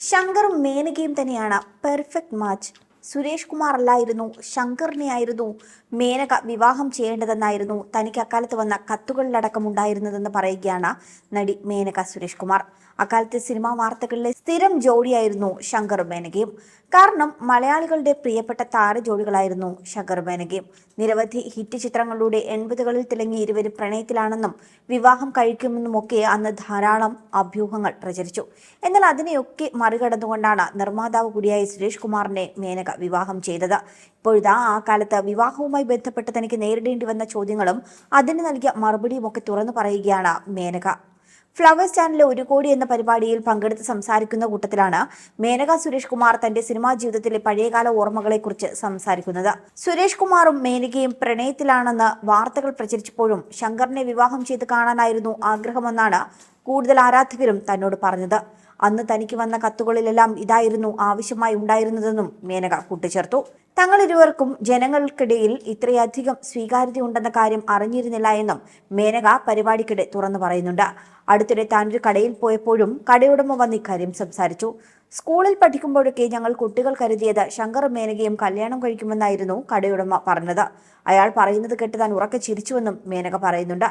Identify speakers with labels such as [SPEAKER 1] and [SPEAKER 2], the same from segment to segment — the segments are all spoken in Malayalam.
[SPEAKER 1] ശങ്കറും മേനകയും തന്നെയാണ്. പെർഫെക്റ്റ് മാച്ച് സുരേഷ് കുമാർ അല്ലായിരുന്നു ശങ്കറിനെയായിരുന്നു മേനക വിവാഹം ചെയ്യേണ്ടതെന്നായിരുന്നു തനിക്ക് അക്കാലത്ത് വന്ന കത്തുകളിലടക്കം ഉണ്ടായിരുന്നതെന്ന് പറയുകയാണ് നടി മേനക സുരേഷ് കുമാർ. അക്കാലത്തെ സിനിമാ വാർത്തകളിലെ സ്ഥിരം ജോഡിയായിരുന്നു ശങ്കറും മേനകയും. കാരണം മലയാളികളുടെ പ്രിയപ്പെട്ട താരജോഡികളായിരുന്നു ശങ്കറും മേനകയും. നിരവധി ഹിറ്റ് ചിത്രങ്ങളിലൂടെ എൺപതുകളിൽ തിളങ്ങി ഇരുവരും പ്രണയത്തിലാണെന്നും വിവാഹം കഴിക്കുമെന്നും ഒക്കെ അന്ന് ധാരാളം അഭ്യൂഹങ്ങൾ പ്രചരിച്ചു. എന്നാൽ അതിനെയൊക്കെ മറികടന്നുകൊണ്ടാണ് നിർമ്മാതാവ് കൂടിയായ സുരേഷ് കുമാറിനെ മേനക വിവാഹം ചെയ്തത്. ഇപ്പോഴിതാ ആ കാലത്ത് വിവാഹവുമായി ബന്ധപ്പെട്ട് തനിക്ക് നേരിടേണ്ടി വന്ന ചോദ്യങ്ങളും അതിന് നൽകിയ മറുപടിയും ഒക്കെ തുറന്നു പറയുകയാണ് മേനക. ഫ്ലവേഴ്സ് ചാനലിലെ ഒരു കോടി എന്ന പരിപാടിയിൽ പങ്കെടുത്ത് സംസാരിക്കുന്ന കൂട്ടത്തിലാണ് മേനക സുരേഷ് കുമാർ തന്റെ സിനിമാ ജീവിതത്തിലെ പഴയകാല ഓർമ്മകളെക്കുറിച്ച് സംസാരിക്കുന്നത്. സുരേഷ് കുമാറും മേനകയും പ്രണയത്തിലാണെന്ന് വാർത്തകൾ പ്രചരിച്ചപ്പോഴും ശങ്കറിനെ വിവാഹം ചെയ്ത് കാണാനായിരുന്നു ആഗ്രഹമെന്നാണ് കൂടുതൽ ആരാധകരും തന്നോട് പറഞ്ഞത്. അന്ന് തനിക്ക് വന്ന കത്തുകളിലെല്ലാം ഇതായിരുന്നു ആവശ്യമായി ഉണ്ടായിരുന്നതെന്നും മേനക കൂട്ടിച്ചേർത്തു. തങ്ങൾ ഇരുവർക്കും ജനങ്ങൾക്കിടയിൽ ഇത്രയധികം സ്വീകാര്യതയുണ്ടെന്ന കാര്യം അറിഞ്ഞിരുന്നില്ല എന്നും മേനക പരിപാടിക്കിടെ തുറന്നു പറയുന്നുണ്ട്. അടുത്തിടെ താനൊരു കടയിൽ പോയപ്പോഴും കടയുടമ വന്ന് ഇക്കാര്യം സംസാരിച്ചു. സ്കൂളിൽ പഠിക്കുമ്പോഴൊക്കെ ഞങ്ങൾ കുട്ടികൾ കരുതിയത് ശങ്കറും മേനകയും കല്യാണം കഴിക്കുമെന്നായിരുന്നു കടയുടമ പറഞ്ഞത്. അയാൾ പറയുന്നത് കേട്ട് താൻ ഉറക്കെ ചിരിച്ചുവെന്നും മേനക പറയുന്നുണ്ട്.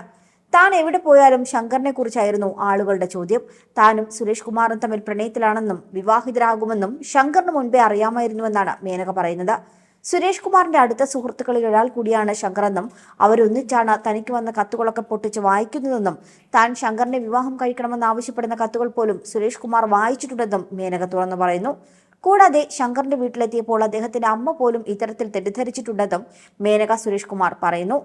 [SPEAKER 1] താൻ എവിടെ പോയാലും ശങ്കറിനെ കുറിച്ചായിരുന്നു ആളുകളുടെ ചോദ്യം. താനും സുരേഷ് കുമാറും തമ്മിൽ പ്രണയത്തിലാണെന്നും വിവാഹിതരാകുമെന്നും ശങ്കറിന് മുൻപേ അറിയാമായിരുന്നുവെന്നാണ് മേനക പറയുന്നത്. സുരേഷ് കുമാറിന്റെ അടുത്ത സുഹൃത്തുക്കളിൽ ഒരാൾ കൂടിയാണ് ശങ്കറെന്നും അവരൊന്നിച്ചാണ് തനിക്ക് വന്ന കത്തുകളൊക്കെ പൊട്ടിച്ച് വായിക്കുന്നതെന്നും താൻ ശങ്കറിനെ വിവാഹം കഴിക്കണമെന്ന് ആവശ്യപ്പെടുന്ന കത്തുകൾ പോലും സുരേഷ് കുമാർ വായിച്ചിട്ടുണ്ടെന്നും മേനക തുറന്നു പറയുന്നു. കൂടാതെ ശങ്കറിന്റെ വീട്ടിലെത്തിയപ്പോൾ അദ്ദേഹത്തിന്റെ അമ്മ പോലും ഇത്തരത്തിൽ തെറ്റിദ്ധരിച്ചിട്ടുണ്ടെന്നും മേനക സുരേഷ് കുമാർ പറയുന്നു.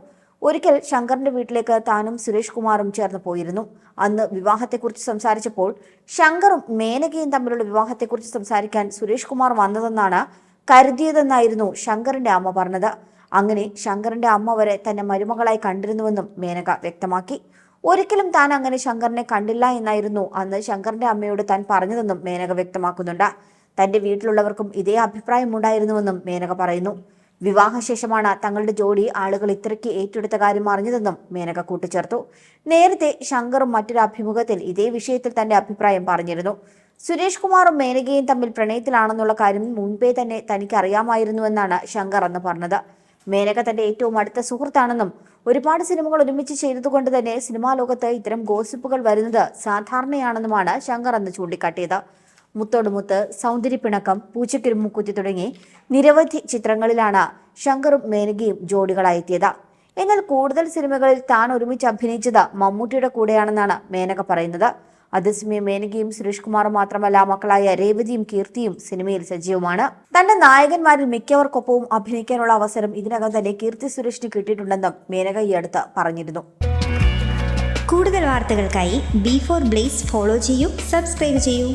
[SPEAKER 1] ഒരിക്കൽ ശങ്കറിന്റെ വീട്ടിലേക്ക് താനും സുരേഷ് കുമാറും ചേർന്ന് പോയിരുന്നു. അന്ന് വിവാഹത്തെക്കുറിച്ച് സംസാരിച്ചപ്പോൾ ശങ്കറും മേനകയും തമ്മിലുള്ള വിവാഹത്തെക്കുറിച്ച് സംസാരിക്കാൻ സുരേഷ് കുമാർ വന്നതെന്നാണ് കരുതിയതെന്നായിരുന്നു ശങ്കറിന്റെ അമ്മ പറഞ്ഞത്. അങ്ങനെ ശങ്കറിന്റെ അമ്മ വരെ തന്നെ മരുമകളായി കണ്ടിരുന്നുവെന്നും മേനക വ്യക്തമാക്കി. ഒരിക്കലും താൻ അങ്ങനെ ശങ്കറിനെ കണ്ടില്ല എന്നായിരുന്നു അന്ന് ശങ്കറിന്റെ അമ്മയോട് താൻ പറഞ്ഞതെന്നും മേനക വ്യക്തമാക്കുന്നുണ്ട്. തന്റെ വീട്ടിലുള്ളവർക്കും ഇതേ അഭിപ്രായമുണ്ടായിരുന്നുവെന്നും മേനക പറയുന്നു. വിവാഹശേഷമാണ് തങ്ങളുടെ ജോഡി ആളുകൾ ഇത്രയ്ക്ക് ഏറ്റെടുത്ത കാര്യം അറിഞ്ഞതെന്നും മേനക കൂട്ടിച്ചേർത്തു. നേരത്തെ ശങ്കറും മറ്റൊരു അഭിമുഖത്തിൽ ഇതേ വിഷയത്തിൽ തന്റെ അഭിപ്രായം പറഞ്ഞിരുന്നു. സുരേഷ് കുമാറും മേനകയും തമ്മിൽ പ്രണയത്തിലാണെന്നുള്ള കാര്യം മുൻപേ തന്നെ തനിക്ക് അറിയാമായിരുന്നുവെന്നാണ് ശങ്കർ അന്ന് പറഞ്ഞത്. മേനക തന്റെ ഏറ്റവും അടുത്ത സുഹൃത്താണെന്നും ഒരുപാട് സിനിമകൾ ഒരുമിച്ച് ചെയ്തതുകൊണ്ട് തന്നെ സിനിമാ ലോകത്ത് ഇത്തരം ഗോസിപ്പുകൾ വരുന്നത് സാധാരണയാണെന്നുമാണ് ശങ്കർ അന്ന് ചൂണ്ടിക്കാട്ടിയത്. മുത്തോട് മുത്ത് സൗന്ദര്യപ്പിണക്കം പിണക്കം മുക്കുത്തി തുടങ്ങി നിരവധി ചിത്രങ്ങളിലാണ് ശങ്കറും മേനകയും ജോഡികളായെത്തിയത്. എന്നാൽ കൂടുതൽ സിനിമകളിൽ താൻ ഒരുമിച്ച് അഭിനയിച്ചത് മമ്മൂട്ടിയുടെ കൂടെയാണെന്നാണ് മേനക പറയുന്നത്. അതേസമയം മേനകയും സുരേഷ് കുമാറും മാത്രമല്ല മക്കളായ രേവതിയും കീർത്തിയും സിനിമയിൽ സജീവമാണ്. തന്റെ നായകന്മാരിൽ മിക്കവർക്കൊപ്പവും അഭിനയിക്കാനുള്ള അവസരം ഇതിനകം തന്നെ കീർത്തി സുരേഷിന് കിട്ടിയിട്ടുണ്ടെന്നും മേനക ഈ അടുത്ത് പറഞ്ഞിരുന്നു.
[SPEAKER 2] കൂടുതൽ വാർത്തകൾക്കായി ബി ഫോർ ബ്ലേസ് ഫോളോ ചെയ്യൂ സബ്സ്ക്രൈബ് ചെയ്യൂ.